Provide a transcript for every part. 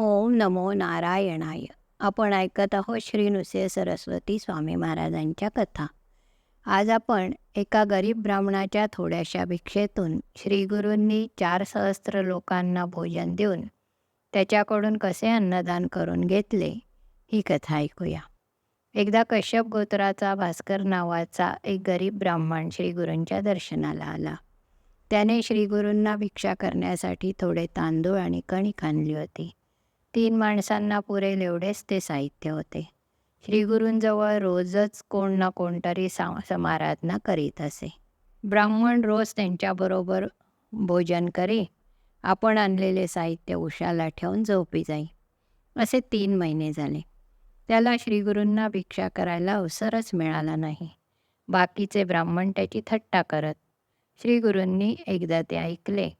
ओम नमो नारायणाय. आपण ऐकत आहोत श्री नृसिंह सरस्वती स्वामी महाराजांच्या कथा. आज आपण एका गरीब ब्राह्मणाच्या थोड्याशा भिक्षेतून श्रीगुरूंनी चार सहस्त्र लोकांना भोजन देऊन त्याच्याकडून कसे अन्नदान करून घेतले ही कथा ऐकूया. एकदा कश्यप गोत्राचा भास्कर नावाचा एक गरीब ब्राह्मण श्रीगुरूंच्या दर्शनाला आला. त्याने श्रीगुरूंना भिक्षा करण्यासाठी थोडे तांदूळ आणि कणिक आणली होती. तीन माणसांना पुरेल एवढेच ते साहित्य होते. श्रीगुरूंजवळ रोजच कोण ना कोणतरी सा समाराधना करीत असे. ब्राह्मण रोज त्यांच्याबरोबर भोजन करी आपण आणलेले साहित्य उशाला ठेवून झोपी जाई. असे तीन महिने झाले. त्याला श्रीगुरूंना भिक्षा करायला अवसरच मिळाला नाही. बाकीचे ब्राह्मण त्याची थट्टा करत श्रीगुरूंनी एकदा ते ऐकले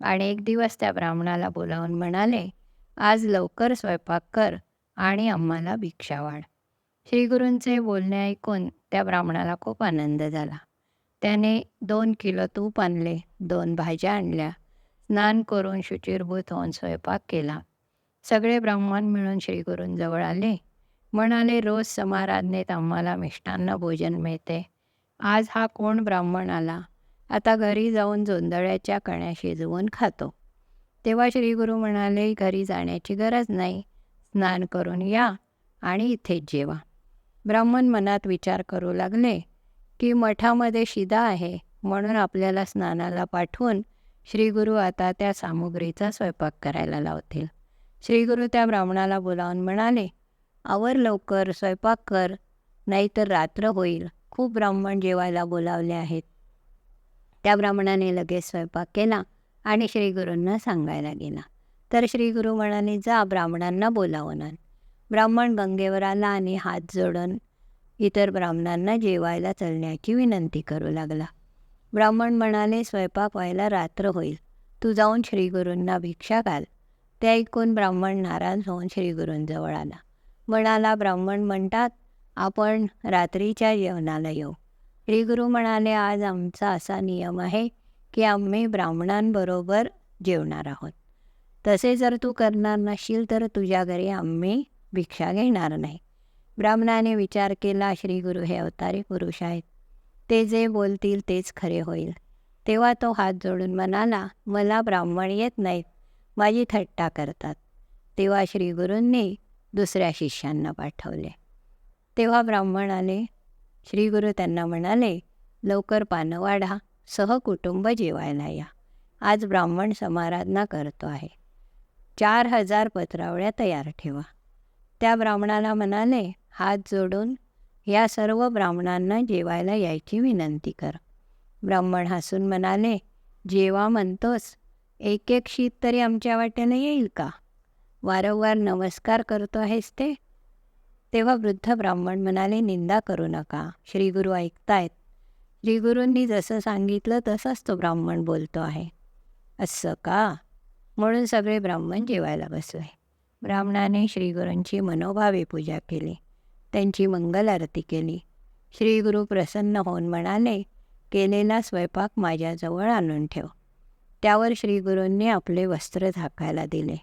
आणि एक दिवस त्या ब्राह्मणाला बोलावून म्हणाले आज लवकर स्वयंपाक कर आणि आम्हाला भिक्षा वाढ. श्रीगुरूंचे बोलणे ऐकून त्या ब्राह्मणाला खूप आनंद झाला. त्याने दोन किलो तूप आणले दोन भाज्या आणल्या स्नान करून शुचिरभूत होऊन स्वयंपाक केला. सगळे ब्राह्मण मिळून श्रीगुरूंजवळ आले. म्हणाले रोज समाराधनेत आम्हाला मिष्टान्न भोजन मिळते. आज हा कोण ब्राह्मण आला? आता घरी जाऊन जोंधळ्याच्या कण्या शिजवून खातो. तेव्हा श्रीगुरू म्हणाले घरी जाण्याची गरज नाही. स्नान करून या आणि इथेच जेवा. ब्राह्मण मनात विचार करू लागले की मठामध्ये शिदा आहे म्हणून आपल्याला स्नानाला पाठवून श्रीगुरू आता त्या सामुग्रीचा स्वयंपाक करायला लावतील. श्रीगुरू त्या ब्राह्मणाला बोलावून म्हणाले आवर लवकर स्वयंपाक कर नाहीतर रात्र होईल. खूप ब्राह्मण जेवायला बोलावले आहेत. त्या ब्राह्मणाने लगेच स्वयंपाक केला. आणि श्रीगुरूंना सांगायला गेला. तर श्रीगुरू म्हणाले जा ब्राह्मणांना बोलावणार ब्राह्मण गंगेवर आला आणि हात जोडून इतर ब्राह्मणांना जेवायला चलण्याची विनंती करू लागला. ब्राह्मण म्हणाले स्वयंपाक व्हायला रात्र होईल. तू जाऊन श्रीगुरूंना भिक्षा घाल. ते ऐकून ब्राह्मण नाराज होऊन श्रीगुरूंजवळ आला. म्हणाला ब्राह्मण म्हणतात आपण रात्रीच्या जेवणाला येऊ. श्रीगुरू म्हणाले आज आमचा असा नियम आहे की आम्ही ब्राह्मणांबरोबर जेवणार आहोत. तसे जर तू करणार नशील तर तुझ्या घरी आम्ही भिक्षा घेणार नाही. ब्राह्मणाने विचार केला श्रीगुरू हे अवतारी पुरुष आहेत. ते जे बोलतील तेच खरे होईल. तेव्हा तो हात जोडून म्हणाला मला ब्राह्मण येत नाहीत. माझी थट्टा करतात. तेव्हा श्रीगुरूंनी दुसऱ्या शिष्यांना पाठवले. तेव्हा ब्राह्मण आले त्यांना म्हणाले लवकर पानं वाढा. सहकुटुंब जेवायला या. आज ब्राह्मण समाराधना करतो आहे. चार हजार पत्रावळ्या तयार ठेवा. त्या ब्राह्मणाला म्हणाले हात जोडून या सर्व ब्राह्मणांना जेवायला यायची विनंती कर. ब्राह्मण हसून म्हणाले जेवा म्हणतोस. एक एक शीत तरी आमच्या वाट्याने येईल का? वारंवार नमस्कार करतो आहेस ते? तेव्हा वृद्ध ब्राह्मण म्हणाले निंदा करू नका. श्रीगुरू ऐकतायत. श्रीगुरूंनी जसं सांगितलं तसाच तो ब्राह्मण बोलतो आहे. असं का? म्हणून सगळे ब्राह्मण जेवायला बसले. ब्राह्मणाने श्रीगुरूंची मनोभावे पूजा केली. त्यांची मंगल आरती केली. श्रीगुरू प्रसन्न होऊन म्हणाले केलेला स्वयंपाक माझ्याजवळ आणून ठेव. त्यावर श्रीगुरूंनी आपले वस्त्र झाकायला दिले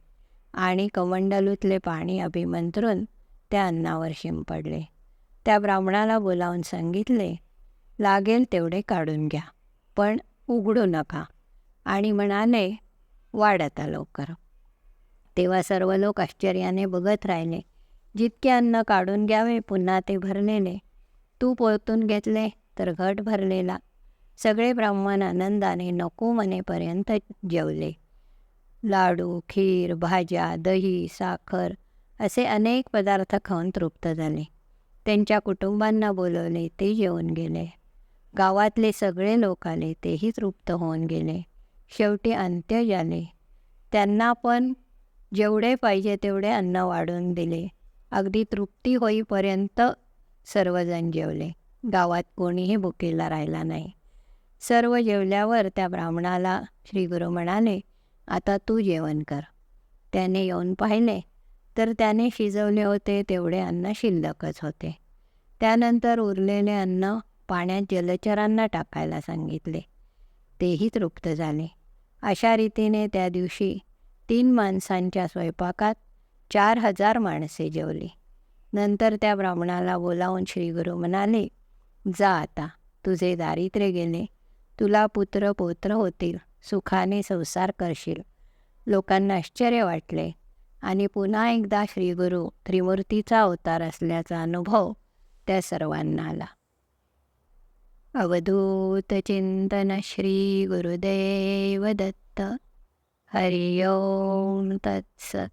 आणि कमंडलूतले पाणी अभिमंत्रून त्या अन्नावर शिंपडले. त्या ब्राह्मणाला बोलावून सांगितले लागेल तेवढे काढून घ्या. पण उघडू नका. आणि मनाने वाढ आता लवकर. तेव्हा सर्व लोक आश्चर्याने बघत राहिले. जितके अन्न काढून घ्यावे पुन्हा ते भरलेले तूप ओळतून घेतले तर घट भरलेला. सगळे ब्राह्मण आनंदाने नको मनेपर्यंत जेवले. लाडू खीर भाज्या दही साखर असे अनेक पदार्थ खाऊन तृप्त झाले. त्यांच्या कुटुंबांना बोलवले ते जेवून गेले. गावातले सगळे लोक आले तेही तृप्त होऊन गेले. शेवटी अंत्य झाले. त्यांना पण जेवढे पाहिजे तेवढे अन्न वाढून दिले. अगदी तृप्ती होईपर्यंत सर्वजण जेवले. गावात कोणीही भुकेला राहिला नाही. सर्व जेवल्यावर त्या ब्राह्मणाला श्रीगुरू म्हणाले आता तू जेवण कर. त्याने येऊन पाहिले. तर त्याने शिजवले होते तेवढे अन्न शिल्लकच होते. त्यानंतर उरलेले अन्न पाण्यात जलचरांना टाकायला सांगितले. तेही तृप्त झाले. अशा रीतीने त्या दिवशी तीन माणसांच्या स्वयंपाकात चार हजार माणसे जेवली. नंतर त्या ब्राह्मणाला बोलावून श्रीगुरू म्हणाले जा आता तुझे दारिद्र्य गेले. तुला पुत्र पौत्र होतील सुखाने संसार करशील. लोकांना आश्चर्य वाटले. आणि पुन्हा एकदा श्रीगुरू त्रिमूर्तीचा अवतार असल्याचा अनुभव त्या सर्वांना आला. अवधूत चिंतन श्री गुरुदेव दत्त हरिओम तत्सत।